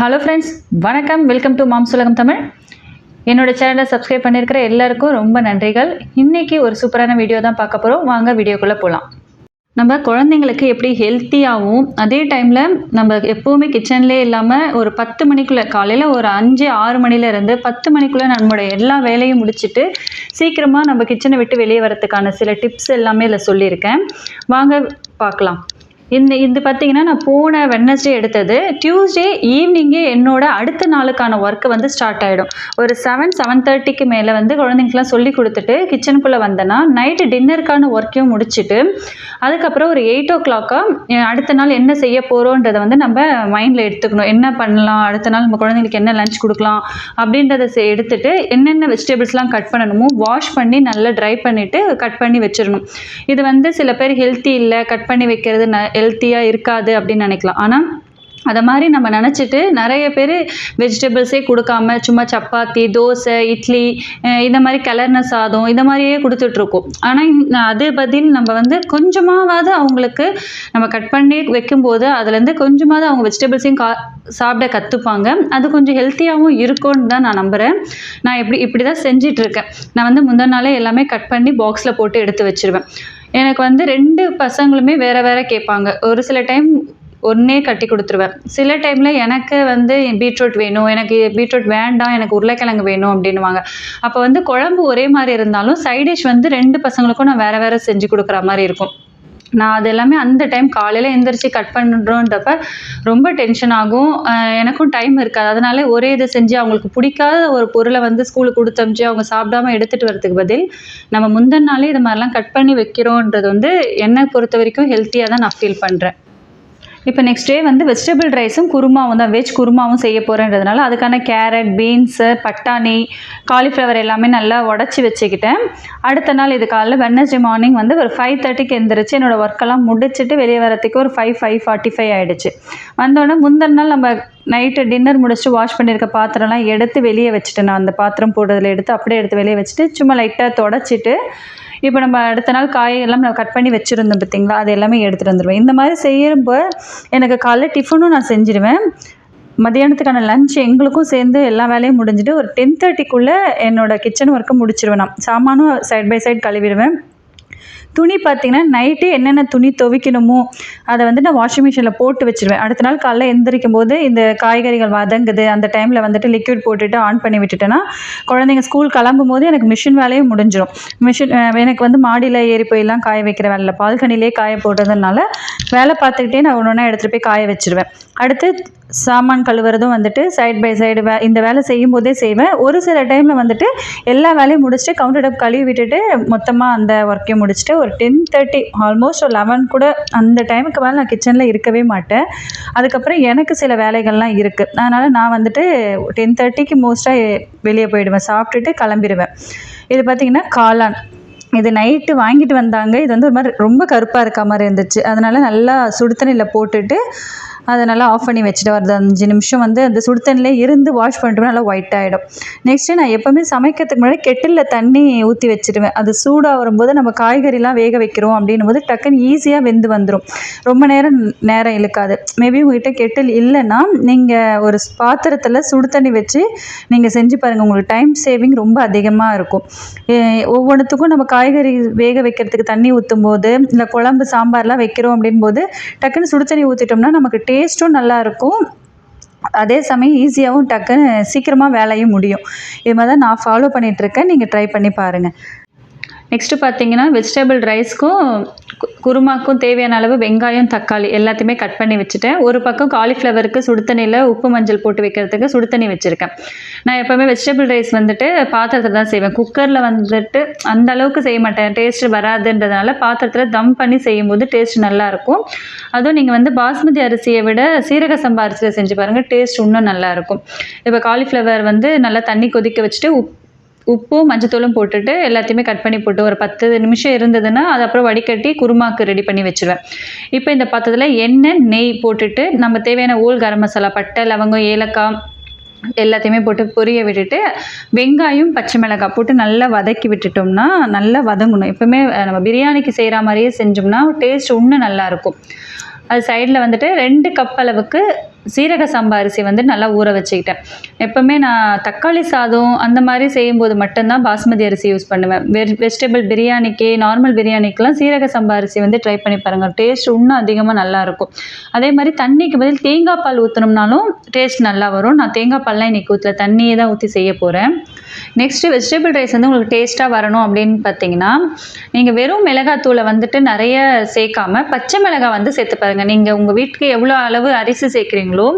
Hello friends வணக்கம். Welcome to மாம் சுலகம் தமிழ் என்னோட சேனலை சப்ஸ்கிரைப் பண்ணியிருக்கிற எல்லாருக்கும் ரொம்ப நன்றிகள். இன்றைக்கி ஒரு சூப்பரான வீடியோ தான் பார்க்க போகிறோம் வாங்க வீடியோக்குள்ளே போகலாம் நம்ம குழந்தைங்களுக்கு எப்படி ஹெல்த்தியாகவும் அதே டைமில் நம்ம எப்போவுமே கிச்சன்லேயே இல்லாமல் ஒரு பத்து மணிக்குள்ளே காலையில் ஒரு அஞ்சு ஆறு மணிலேருந்து பத்து மணிக்குள்ளே நம்மளோட எல்லா வேலையும் முடிச்சுட்டு சீக்கிரமாக நம்ம கிச்சனை விட்டு வெளியே வரதுக்கான சில டிப்ஸ் எல்லாமே இதில் சொல்லியிருக்கேன். வாங்க பார்க்கலாம். இந்த இது பார்த்தீங்கன்னா நான் போன வெட்னஸ்டே எடுத்தது. டியூஸ்டே ஈவினிங்கே என்னோட அடுத்த நாளுக்கான ஒர்க்கு வந்து ஸ்டார்ட் ஆகிடும் ஒரு செவன் செவன் தேர்ட்டிக்கு மேலே வந்து குழந்தைங்களுக்குலாம் சொல்லி கொடுத்துட்டு கிச்சனுக்குள்ளே வந்தேன்னா நைட்டு டின்னருக்கான ஒர்க்கையும் முடிச்சுட்டு அதுக்கப்புறம் ஒரு எயிட் ஓ கிளாக்காக அடுத்த நாள் என்ன செய்ய போகிறோன்றதை வந்து நம்ம மைண்டில் எடுத்துக்கணும். என்ன பண்ணலாம்? அடுத்த நாள் நம்ம குழந்தைங்களுக்கு என்ன லஞ்ச் கொடுக்கலாம்? அப்படின்றத செ- எடுத்துட்டு என்னென்ன வெஜிடபிள்ஸ்லாம் கட் பண்ணணுமோ வாஷ் பண்ணி நல்லா ட்ரை பண்ணிவிட்டு கட் பண்ணி வச்சிடணும். இது வந்து சில பேர் ஹெல்த்தி இல்லை கட் பண்ணி வைக்கிறது ந ஹெல்த்தியாக இருக்காது அப்படின்னு நினைக்கலாம். ஆனால் அதை மாதிரி நம்ம நினச்சிட்டு நிறைய பேர் வெஜிடபிள்ஸே கொடுக்காம சும்மா சப்பாத்தி தோசை இட்லி இந்த மாதிரி கிளறின சாதம் இந்த மாதிரியே கொடுத்துட்ருக்கோம் ஆனால் அது பதில் நம்ம வந்து கொஞ்சமாவது அவங்களுக்கு நம்ம கட் பண்ணி வைக்கும்போது அதுலேருந்து கொஞ்சமாவது அவங்க வெஜிடபிள்ஸையும் கா சாப்பிட கற்றுப்பாங்க அது கொஞ்சம் ஹெல்த்தியாகவும் இருக்கும்னு தான் நான் நம்புகிறேன் நான் எப்படி இப்படி தான் செஞ்சிட்ருக்கேன் நான் வந்து முந்தின நாளே எல்லாமே கட் பண்ணி பாக்ஸில் போட்டு எடுத்து வச்சுருவேன். எனக்கு வந்து ரெண்டு பசங்களுமே வேறு வேறு கேட்பாங்க. ஒரு சில டைம் ஒன்றே கட்டி கொடுத்துருவேன். சில டைமில் எனக்கு வந்து பீட்ரூட் வேணும் எனக்கு பீட்ரூட் வேண்டாம் எனக்கு உருளைக்கிழங்கு வேணும் அப்படின்வாங்க அப்போ வந்து குழம்பு ஒரே மாதிரி இருந்தாலும் சைட் டிஷ் வந்து ரெண்டு பசங்களுக்கும் நான் வேறு வேறு செஞ்சு கொடுக்குற மாதிரி இருக்கும். நான் அது எல்லாமே அந்த டைம் காலையில் எழுந்திரிச்சி கட் பண்ணுறோன்றப்ப ரொம்ப டென்ஷன் ஆகும். எனக்கும் டைம் இருக்காது. அதனால ஒரே இதை செஞ்சு அவங்களுக்கு பிடிக்காத ஒரு பொருளை வந்து ஸ்கூலுக்கு கொடுத்து அமிச்சு அவங்க சாப்பிடாம எடுத்துகிட்டு வரதுக்கு பதில் நம்ம முந்தின நாளே இது மாதிரிலாம் கட் பண்ணி வைக்கிறோன்றது வந்து என்னை பொறுத்த வரைக்கும் ஹெல்த்தியாக தான் நான் ஃபீல் பண்ணுறேன் இப்போ நெக்ஸ்ட் டே வந்து வெஜிடபிள் ரைஸும் குருமாவும் தான் வெஜ் குருமாவும் செய்ய போகிறேன்றதுனால அதுக்கான கேரட் பீன்ஸு பட்டாணி காலிஃப்ளவர் எல்லாமே நல்லா உடச்சி வச்சுக்கிட்டேன். அடுத்த நாள் இது காலையில் வெட்னஸ்டே மார்னிங் வந்து ஒரு ஃபைவ் தேர்ட்டிக்கு எந்திரிச்சு என்னோடய ஒர்க்கெல்லாம் முடிச்சுட்டு வெளியே வரத்துக்கு ஒரு ஃபைவ் ஃபைவ் ஃபார்ட்டி ஃபைவ் ஆகிடுச்சு வந்தோடனே முந்தின நாள் நம்ம நைட்டு டின்னர் முடிச்சுட்டு வாஷ் பண்ணியிருக்க பாத்திரம்லாம் எடுத்து வெளியே வச்சுட்டேன் நான் அந்த பாத்திரம் போடுறதுல எடுத்து அப்படியே எடுத்து வெளியே வச்சுட்டு சும்மா லைட்டாக தொடச்சிட்டு இப்போ நம்ம அடுத்த நாள் காயெல்லாம் நான் கட் பண்ணி வச்சுருந்தோம் பார்த்தீங்களா அது எல்லாமே எடுத்துகிட்டு வந்துடுவேன் இந்த மாதிரி செய்யறப்போ எனக்கு காலைல டிஃபனும் நான் செஞ்சுருவேன். மதியானத்துக்கான லஞ்ச் எங்களுக்கும் சேர்ந்து எல்லா வேலையும் முடிஞ்சுட்டு ஒரு டென் தேர்ட்டிக்குள்ளே என்னோடய கிச்சன் ஒர்க்கை முடிச்சிருவேன் நான். சாமானும் சைட் பை சைட் கழுவிடுவேன். துணி பார்த்தீங்கன்னா நைட்டே என்னென்ன துணி துவைக்கணுமோ அதை வந்து நான் வாஷிங் மிஷினில் போட்டு வச்சுருவேன். அடுத்த நாள் காலைல எந்திரிக்கும் போது இந்த காய்கறிகள் வதங்குது அந்த டைமில் வந்துட்டு லிக்விட் போட்டுட்டு ஆன் பண்ணி விட்டுட்டேன்னா குழந்தைங்க ஸ்கூல் கிளம்பும் போது எனக்கு மிஷின் வேலையும் முடிஞ்சிடும் மிஷின் எனக்கு வந்து மாடியில் ஏறி போயெல்லாம் காய வைக்கிற வேலை பால்கனிலே காய போடுறதுனால வேலை பார்த்துக்கிட்டே நான் ஒன்று ஒன்றா எடுத்துகிட்டு போய் காய வச்சுருவேன். அடுத்து சாமான் கழுவுறதும் வந்துட்டு சைட் பை சைடு வே இந்த வேலை செய்யும் போதே செய்வேன். ஒரு சில டைமில் வந்துட்டு எல்லா வேலையும் முடிச்சுட்டு கவுண்டர் அப் கழுவி விட்டுட்டு மொத்தமாக அந்த ஒர்க்கையும் முடிச்சுட்டு ஒரு டென் தேர்ட்டி ஆல்மோஸ்ட் ஒரு லெவன் கூட அந்த டைமுக்கு மேலே நான் கிச்சனில் இருக்கவே மாட்டேன். அதுக்கப்புறம் எனக்கு சில வேலைகள்லாம் இருக்குது அதனால் நான் வந்துட்டு டென் தேர்ட்டிக்கு மோஸ்ட்டாக வெளியே போயிடுவேன். சாப்பிட்டுட்டு கிளம்பிடுவேன் இது பார்த்திங்கன்னா காளான். இது நைட்டு வாங்கிட்டு வந்தாங்க. இது வந்து ஒரு மாதிரி ரொம்ப கருப்பாக இருக்க மாதிரி இருந்துச்சு. அதனால் நல்லா சுடு தண்ணியில் போட்டுட்டு அதை நல்லா ஆஃப் பண்ணி வச்சுட்டு வரது அஞ்சு நிமிஷம் வந்து அந்த சுடு தண்ணியிலே இருந்து வாஷ் பண்ணிட்டு நல்லா ஒயிட் ஆகிடும் நெக்ஸ்ட்டு நான் எப்போவுமே சமைக்கிறதுக்கு முன்னாடி கெட்டிலில் தண்ணி ஊற்றி வச்சுடுவேன். அது சூடாக வரும்போது நம்ம காய்கறிலாம் வேக வைக்கிறோம் அப்படின்னும் போது டக்குன்னு ஈஸியாக வெந்து வந்துடும் ரொம்ப நேரம் நேரம் இழுக்காது. மேபி உங்ககிட்ட கெட்டில் இல்லைன்னா நீங்கள் ஒரு பாத்திரத்தில் சுடு தண்ணி வச்சு நீங்கள் செஞ்சு பாருங்கள் உங்களுக்கு டைம் சேவிங் ரொம்ப அதிகமாக இருக்கும். ஒவ்வொன்றுத்துக்கும் நம்ம காய்கறி வேக வைக்கிறதுக்கு தண்ணி ஊற்றும் போது இல்லை குழம்பு சாம்பார்லாம் வைக்கிறோம் அப்படின் போது டக்குன்னு சுடு தண்ணி ஊற்றிட்டோம்னா நமக்கு டேஸ்ட்டும் நல்லாயிருக்கும். அதே சமயம் ஈஸியாகவும் டக்குன்னு சீக்கிரமாக வேலையும் முடியும். இது மாதிரி தான் நான் ஃபாலோ பண்ணிகிட்ருக்கேன் நீங்கள் ட்ரை பண்ணி பாருங்கள் நெக்ஸ்ட்டு பார்த்தீங்கன்னா வெஜிடபிள் ரைஸ்க்கும் கு- குருமாக்கும் தேவையான அளவு வெங்காயம் தக்காளி எல்லாத்தையுமே கட் பண்ணி வச்சுட்டேன். ஒரு பக்கம் காலிஃப்ளவருக்கு சுடு தண்ணியில் உப்பு மஞ்சள் போட்டு வைக்கிறதுக்கு சுடு தண்ணி வச்சுருக்கேன். நான் எப்போவுமே வெஜிடபிள் ரைஸ் வந்துட்டு பாத்திரத்தில் தான் செய்வேன். குக்கரில் வந்துட்டு அந்த அளவுக்கு செய்ய மாட்டேன். டேஸ்ட் வராதுன்றதுனால பாத்திரத்தில் தம் பண்ணி செய்யும்போது டேஸ்ட் நல்லாயிருக்கும் அதுவும் நீங்கள் வந்து பாஸ்மதி அரிசியை விட சீரக சம்பா அரிசியில் செஞ்சு பாருங்கள் டேஸ்ட் இன்னும் நல்லாயிருக்கும் இப்போ காலிஃப்ளவர் வந்து நல்லா தண்ணி கொதிக்க வச்சுட்டு உப் உப்பும் மஞ்சத்தூளும் போட்டுட்டு எல்லாத்தையுமே கட் பண்ணி போட்டு ஒரு பத்து நிமிஷம் இருந்ததுன்னா அது அப்புறம் வடிகட்டி குருமாக்கு ரெடி பண்ணி வச்சுருவேன். இப்போ இந்த பாத்திரத்தில் எண்ணெய் நெய் போட்டுட்டு நம்ம தேவையான ஓல் கரம் மசாலா பட்டை லவங்கம் ஏலக்காய் எல்லாத்தையுமே போட்டு பொரிய விட்டுட்டு வெங்காயம் பச்சை மிளகாய் போட்டு நல்லா வதக்கி விட்டுட்டோம்னா நல்லா வதங்கணும். எப்பவுமே நம்ம பிரியாணிக்கு செய்கிற மாதிரியே செஞ்சோம்னா டேஸ்ட் இன்னும் நல்லாயிருக்கும் அது சைடில் வந்துட்டு ரெண்டு கப் அளவுக்கு சீரக சம்பா அரிசி வந்து நல்லா ஊற வச்சுக்கிட்டேன். எப்போவுமே நான் தக்காளி சாதம் அந்த மாதிரி செய்யும்போது மட்டும்தான் பாஸ்மதி அரிசி யூஸ் பண்ணுவேன். வெஜ் வெஜிடபிள் பிரியாணிக்கு நார்மல் பிரியாணிக்கெலாம் சீரக சம்பா அரிசி வந்து ட்ரை பண்ணி பாருங்கள் டேஸ்ட் இன்னும் அதிகமாக நல்லாயிருக்கும் அதே மாதிரி தண்ணிக்கு பதில் தேங்காய் பால் ஊற்றினோம்னாலும் டேஸ்ட் நல்லா வரும். நான் தேங்காய் பால்லாம் இன்றைக்கி ஊற்றல தண்ணியே தான் ஊற்றி செய்ய போகிறேன் நெக்ஸ்ட்டு வெஜிடபிள் ரைஸ் வந்து உங்களுக்கு டேஸ்ட்டாக வரணும் அப்படின்னு பார்த்தீங்கன்னா நீங்கள் வெறும் மிளகாத்தூளை வந்துட்டு நிறைய சேர்க்காம பச்சை மிளகாய் வந்து சேர்த்து பாருங்கள் நீங்கள் உங்கள் வீட்டுக்கு எவ்வளோ அளவு அரிசி சேர்க்குறீங்களோ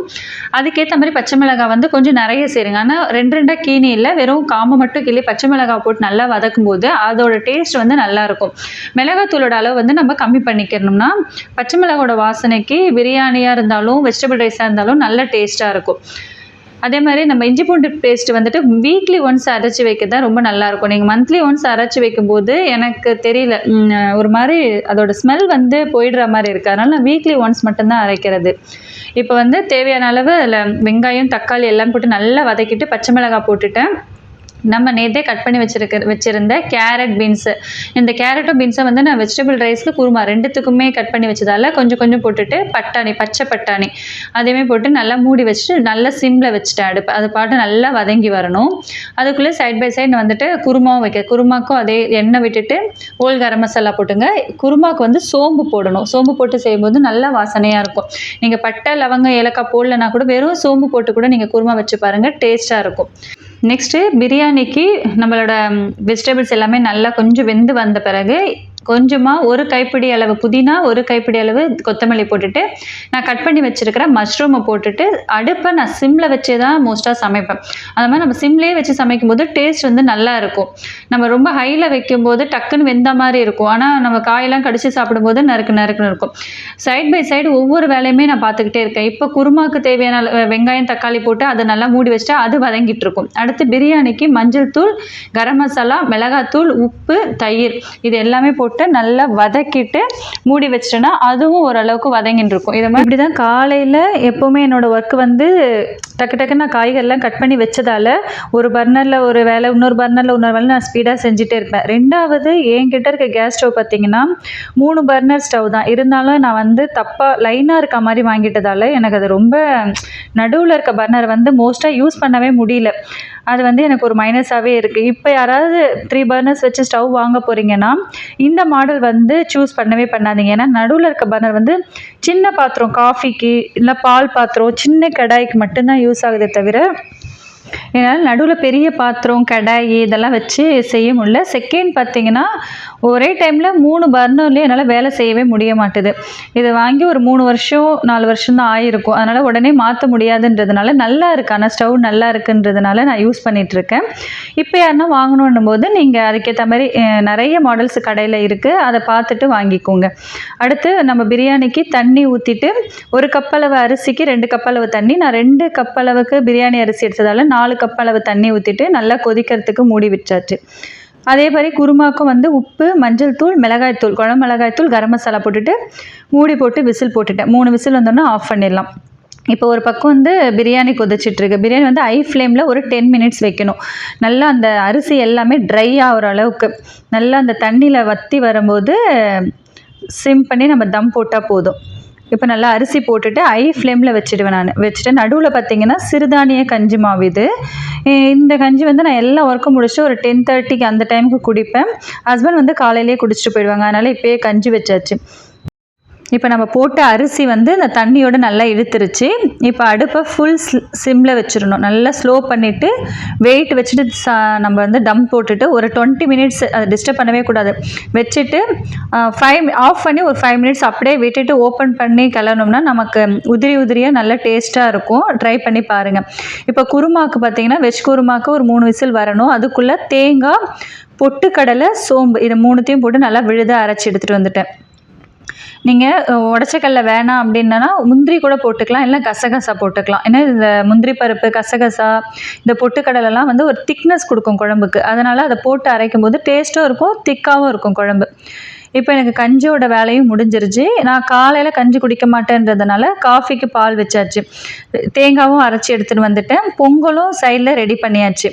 அதுக்கேற்ற மாதிரி பச்சை மிளகாய் வந்து கொஞ்சம் நிறைய சேருங்க. ஆனால் ரெண்டு ரெண்டாக கீனி இல்லை. வெறும் காம்பை மட்டும் கிளி பச்சை மிளகாய் போட்டு நல்லா வதக்கும் போது அதோட டேஸ்ட் வந்து நல்லாயிருக்கும் மிளகாத்தூளோட அளவு வந்து நம்ம கம்மி பண்ணிக்கணும்னா பச்சை மிளகாவோட வாசனைக்கு பிரியாணியாக இருந்தாலும் வெஜிடபிள் ரைஸாக இருந்தாலும் நல்ல டேஸ்ட்டாக இருக்கும். அதே மாதிரி நம்ம இஞ்சி பூண்டு பேஸ்ட் வந்துட்டு வீக்லி ஒன்ஸ் அரைச்சி வைக்க தான் ரொம்ப நல்லாயிருக்கும். நீங்கள் மந்த்லி ஒன்ஸ் அரைச்சி வைக்கும்போது எனக்கு தெரியல ஒரு மாதிரி அதோட ஸ்மெல் வந்து போயிடுற மாதிரி இருக்குது அதனால் நான் வீக்லி ஒன்ஸ் மட்டும்தான் அரைக்கிறது. இப்போ வந்து தேவையான அளவு அதில் வெங்காயம் தக்காளி எல்லாம் போட்டு நல்லா வதக்கிட்டு பச்சை மிளகாய் போட்டுட்டேன். நம்ம நேற்றே கட் பண்ணி வச்சிருக்க வச்சுருந்த கேரட் பீன்ஸு இந்த கேரட்டும் பீன்ஸும் வந்து நான் வெஜிடபிள் ரைஸ்க்கு குருமா ரெண்டுத்துக்குமே கட் பண்ணி வச்சதால கொஞ்சம் கொஞ்சம் போட்டுட்டு பட்டாணி பச்சை பட்டாணி அதையுமே போட்டு நல்லா மூடி வச்சுட்டு நல்லா சிம்மில் வச்சுட்டேன் அடுப்பு. அது பாட்டு நல்லா வதங்கி வரணும். அதுக்குள்ளே சைட் பை சைடு வந்துட்டு குருமாவும் வைக்க குருமாக்கும் அதே எண்ணெய் விட்டுட்டு ஓல் கரம் மசாலா போட்டுங்க. குருமாவுக்கு வந்து சோம்பு போடணும். சோம்பு போட்டு செய்யும்போது நல்லா வாசனையாக இருக்கும். நீங்கள் பட்டை லவங்கம் ஏலக்காய் போடலன்னா கூட வெறும் சோம்பு போட்டு கூட நீங்கள் குருமா வச்சு பாருங்கள் டேஸ்ட்டாக இருக்கும். நெக்ஸ்ட்டு பிரியாணிக்கு நம்மளோட வெஜிடபிள்ஸ் எல்லாமே நல்லா கொஞ்சம் வெந்து வந்த பிறகு கொஞ்சமாக ஒரு கைப்பிடி அளவு புதினா ஒரு கைப்பிடி அளவு கொத்தமல்லி போட்டுட்டு நான் கட் பண்ணி வச்சுருக்கிற மஷ்ரூமை போட்டுட்டு அடுப்பை நான் சிம்மில் வச்சே தான் மோஸ்ட்டாக சமைப்பேன். அந்த மாதிரி நம்ம சிம்லேயே வச்சு சமைக்கும் போது டேஸ்ட் வந்து நல்லா இருக்கும். நம்ம ரொம்ப ஹையில் வைக்கும்போது டக்குன்னு வெந்த மாதிரி இருக்கும். ஆனால் நம்ம காயெல்லாம் கடிச்சு சாப்பிடும்போது நறுக்கு நறுக்குன்னு இருக்கும். சைட் பை சைடு ஒவ்வொரு வேலையுமே நான் பார்த்துக்கிட்டே இருக்கேன். இப்போ குருமாக்கு தேவையான அளவு வெங்காயம் தக்காளி போட்டு அதை நல்லா மூடி வச்சுட்டு அது வதங்கிட்டு இருக்கும். அடுத்து பிரியாணிக்கு மஞ்சள் தூள் கரம் மசாலா மிளகாத்தூள் உப்பு தயிர். இது எல்லாமே போட்டு நல்லா வதக்கிட்டு மூடி வச்சிட்டேன்னா அதுவும் ஓரளவுக்கு வதங்கிட்டு இருக்கும். இதை மாதிரி இப்படி தான் காலையில் எப்போவுமே என்னோட ஒர்க் வந்து டக்கு டக்குன்னு நான் காய்கறிலாம் கட் பண்ணி வச்சதால ஒரு பர்னரில் ஒரு வேலை இன்னொரு பர்னரில் இன்னொரு வேலை நான் ஸ்பீடாக செஞ்சுட்டே இருப்பேன். ரெண்டாவது என்கிட்ட இருக்க கேஸ் ஸ்டவ் பார்த்தீங்கன்னா மூணு பர்னர் ஸ்டவ் தான். இருந்தாலும் நான் வந்து தப்பாக லைனாக இருக்க மாதிரி வாங்கிட்டதால எனக்கு அது ரொம்ப நடுவில் இருக்க பர்னர் வந்து மோஸ்ட்டாக யூஸ் பண்ணவே முடியல. அது வந்து எனக்கு ஒரு மைனஸாகவே இருக்குது இப்போ யாராவது த்ரீ பர்னர்ஸ் வச்சு ஸ்டவ் வாங்க போகிறீங்கன்னா இந்த மாடல் வந்து சூஸ் பண்ணவே பண்ணாதீங்க. ஏன்னா நடுவில் இருக்க பர்னர் வந்து சின்ன பாத்திரம் காஃபிக்கு இல்லை பால் பாத்திரம் சின்ன கடாய்க்கு மட்டும்தான் யூஸ் ஆகுதே தவிர என்னால் நடுவில் பெரிய பாத்திரம் கடாய் இதெல்லாம் வச்சு செய்ய முடியல. செகண்ட் பார்த்தீங்கன்னா ஒரே டைமில் மூணு பர்னர்லேயும் என்னால் வேலை செய்யவே முடிய மாட்டுது. இதை வாங்கி ஒரு மூணு வருஷம் நாலு வருஷம் தான் ஆயிருக்கும். அதனால் உடனே மாற்ற முடியாதுன்றதுனால நல்லா இருக்கு. ஆனால் ஸ்டவ் நல்லா இருக்குன்றதுனால நான் யூஸ் பண்ணிகிட்ருக்கேன் இப்போ யாருன்னா வாங்கணுன்னும் போது நீங்கள் அதுக்கேற்ற மாதிரி நிறைய மாடல்ஸ் கடையில் இருக்குது அதை பார்த்துட்டு வாங்கிக்கோங்க. அடுத்து நம்ம பிரியாணிக்கு தண்ணி ஊற்றிட்டு ஒரு கப்பளவு அரிசிக்கு ரெண்டு கப்பளவு தண்ணி. நான் ரெண்டு கப்பளவுக்கு பிரியாணி அரிசி எடுத்ததால நாலு கப் அளவு தண்ணி ஊற்றிட்டு நல்லா கொதிக்கிறதுக்கு மூடி விட்டாச்சு அதே மாதிரி குருமாக்கும் வந்து உப்பு மஞ்சள் தூள் மிளகாய்த்தூள் குழம்பு மிளகாய்த்தூள் கரம் மசாலா போட்டுட்டு மூடி போட்டு விசில் போட்டுட்டேன். மூணு விசில் வந்தோடனே ஆஃப் பண்ணிடலாம். இப்போ ஒரு பக்கம் வந்து பிரியாணி கொதிச்சிட்ருக்கு. பிரியாணி வந்து ஐ ஃப்ளேமில் ஒரு டென் மினிட்ஸ் வைக்கணும். நல்லா அந்த அரிசி எல்லாமே ட்ரை ஆகிற அளவுக்கு. நல்லா அந்த தண்ணியில் வற்றி வரும்போது சிம் பண்ணி நம்ம தம் போட்டால் போதும். இப்போ நல்லா அரிசி போட்டுட்டு ஐ ஃப்ளேமில் வச்சுடுவேன் நான். வச்சுட்டு நடுவில் பார்த்தீங்கன்னா சிறுதானிய கஞ்சி மாவு இது. இந்த கஞ்சி வந்து நான் எல்லா ஒர்க்கும் முடிச்சுட்டு ஒரு டென் தேர்ட்டிக்கு அந்த டைமுக்கு குடிப்பேன். ஹஸ்பண்ட் வந்து காலையிலேயே குடிச்சிட்டு போயிடுவாங்க. அதனால் இப்போயே கஞ்சி வச்சாச்சு. இப்போ நம்ம போட்ட அரிசி வந்து இந்த தண்ணியோடு நல்லா இழுத்துருச்சு. இப்போ அடுப்பை ஃபுல் சிம்மில் வச்சிடணும். நல்லா ஸ்லோ பண்ணிவிட்டு வெயிட் வச்சுட்டு சா நம்ம வந்து டம் போட்டுட்டு ஒரு டுவெண்ட்டி மினிட்ஸ் அதை டிஸ்டர்ப் பண்ணவே கூடாது. வச்சுட்டு ஃபைவ் ஆஃப் பண்ணி ஒரு ஃபைவ் மினிட்ஸ் அப்படியே விட்டுட்டு ஓப்பன் பண்ணி கிளறணும்னா நமக்கு உதிரி உதிரியாக நல்ல டேஸ்ட்டாக இருக்கும். ட்ரை பண்ணி பாருங்கள் இப்போ குருமாக்கு பார்த்தீங்கன்னா வெஜ் குருமாக்கு ஒரு மூணு விசில் வரணும். அதுக்குள்ளே தேங்காய் பொட்டுக்கடலை சோம்பு இது மூணுத்தையும் போட்டு நல்லா விழுதாக அரைச்சி எடுத்துகிட்டு வந்துட்டேன். நீங்கள் உடச்சக்கல்ல வேணாம் அப்படின்னா முந்திரி கூட போட்டுக்கலாம் இல்லை கசகசா போட்டுக்கலாம். ஏன்னா இந்த முந்திரி பருப்பு கசகசா இந்த பொட்டுக்கடலைலாம் வந்து ஒரு திக்னஸ் கொடுக்கும் குழம்புக்கு. அதனால் அதை போட்டு அரைக்கும் போது டேஸ்ட்டும் இருக்கும் திக்காகவும் இருக்கும் குழம்பு. இப்போ எனக்கு கஞ்சியோட வேலையும் முடிஞ்சிருச்சு. நான் காலையில் கஞ்சி குடிக்க மாட்டேன்றதுனால காஃபிக்கு பால் வச்சாச்சு. தேங்காவும் அரைச்சி எடுத்துகிட்டு வந்துட்டேன். பொங்கலும் சைடில் ரெடி பண்ணியாச்சு.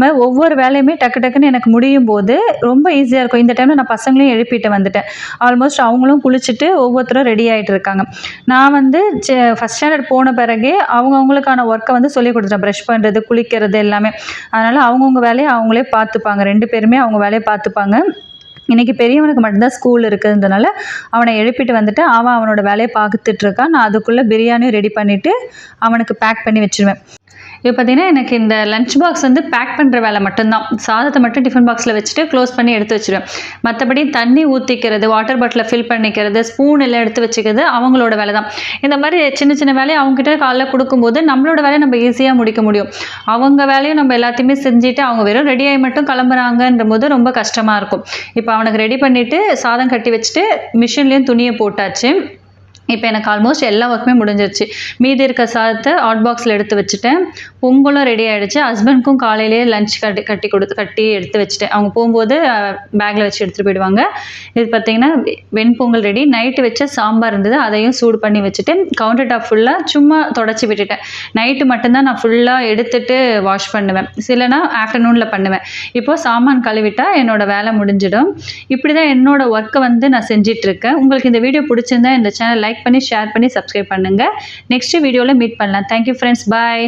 மாதிரி ஒவ்வொரு வேலையுமே டக்கு டக்குன்னு எனக்கு முடியும் போது ரொம்ப ஈஸியாக இருக்கும். இந்த டைமில் நான் பசங்களையும் எழுப்பிட்டு வந்துட்டேன். ஆல்மோஸ்ட் அவங்களும் குளிச்சுட்டு ஒவ்வொருத்தரும் ரெடி ஆகிட்டு இருக்காங்க. நான் வந்து ஃபஸ்ட் ஸ்டாண்டர்ட் போன பிறகே அவங்கவுங்களுக்கான ஒர்க்கை வந்து சொல்லி கொடுத்துட்டேன். ப்ரஷ் பண்ணுறது குளிக்கிறது எல்லாமே. அதனால் அவங்கவுங்க வேலையை அவங்களே பார்த்துப்பாங்க. ரெண்டு பேருமே அவங்க வேலையை பார்த்துப்பாங்க. இன்றைக்கி பெரியவனுக்கு மட்டும்தான் ஸ்கூல் இருக்குதுன்றனால அவனை எழுப்பிட்டு வந்துட்டு அவன் அவனோட வேலையை பார்த்துட்ருக்கான் நான் அதுக்குள்ளே பிரியாணியும் ரெடி பண்ணிவிட்டு அவனுக்கு பேக் பண்ணி வச்சுருவேன். இப்போ பார்த்தீங்கன்னா எனக்கு இந்த லஞ்ச் பாக்ஸ் வந்து பேக் பண்ணுற வேலை மட்டும்தான். சாதத்தை மட்டும் டிஃபன் பாக்ஸில் வச்சுட்டு க்ளோஸ் பண்ணி எடுத்து வச்சுருவேன். மற்றபடி தண்ணி ஊற்றிக்கிறது வாட்டர் பாட்டிலை ஃபில் பண்ணிக்கிறது ஸ்பூன் எல்லாம் எடுத்து வச்சுக்கிறது அவங்களோட வேலை தான். இந்த மாதிரி சின்ன சின்ன வேலையை அவங்ககிட்ட காலைல கொடுக்கும்போது நம்மளோட வேலையை நம்ம ஈஸியாக முடிக்க முடியும். அவங்க வேலையும் நம்ம எல்லாத்தையுமே செஞ்சுட்டு அவங்க வெறும் ரெடியாகி மட்டும் கிளம்புறாங்கன்ற போது ரொம்ப கஷ்டமாக இருக்கும். இப்போ அவனுக்கு ரெடி பண்ணிவிட்டு சாதம் கட்டி வச்சுட்டு மிஷின்லேயும் துணியை போட்டாச்சு. இப்போ எனக்கு ஆல்மோஸ்ட் எல்லா ஒர்க்குமே முடிஞ்சிருச்சு. மீதி இருக்க சாதத்தை ஹாட் பாக்ஸில் எடுத்து வச்சுட்டேன். பொங்கலும் ரெடி ஆகிடுச்சு ஹஸ்பண்ட்க்கும் காலையிலேயே லஞ்ச் கட்டி கட்டி கொடுத்து கட்டி எடுத்து வச்சுட்டேன். அவங்க போகும்போது பேக்கில் வச்சு எடுத்துகிட்டு போயிடுவாங்க. இது பார்த்திங்கன்னா வெண்பொங்கல் ரெடி நைட்டு வச்ச சாம்பார் இருந்தது. அதையும் சூடு பண்ணி வச்சுட்டு கவுண்டர் டாப் ஃபுல்லாக சும்மா தொடச்சி விட்டுட்டேன். நைட்டு மட்டும்தான் நான் ஃபுல்லாக எடுத்துட்டு வாஷ் பண்ணுவேன். சிலனா ஆஃப்டர்நூனில் பண்ணுவேன். இப்போது சாமான் கழுவிட்டா என்னோட வேலை முடிஞ்சிடும். இப்படி தான் என்னோடய ஒர்க்கை வந்து நான் செஞ்சிட்ருக்கேன் உங்களுக்கு இந்த வீடியோ பிடிச்சிருந்தா இந்த சேனல் லைக் லைக் பண்ணி ஷேர் பண்ணி சப்ஸ்கிரைப் பண்ணுங்கள் நெக்ஸ்ட் வீடியோவில் மீட் பண்ணலாம். Thank you friends bye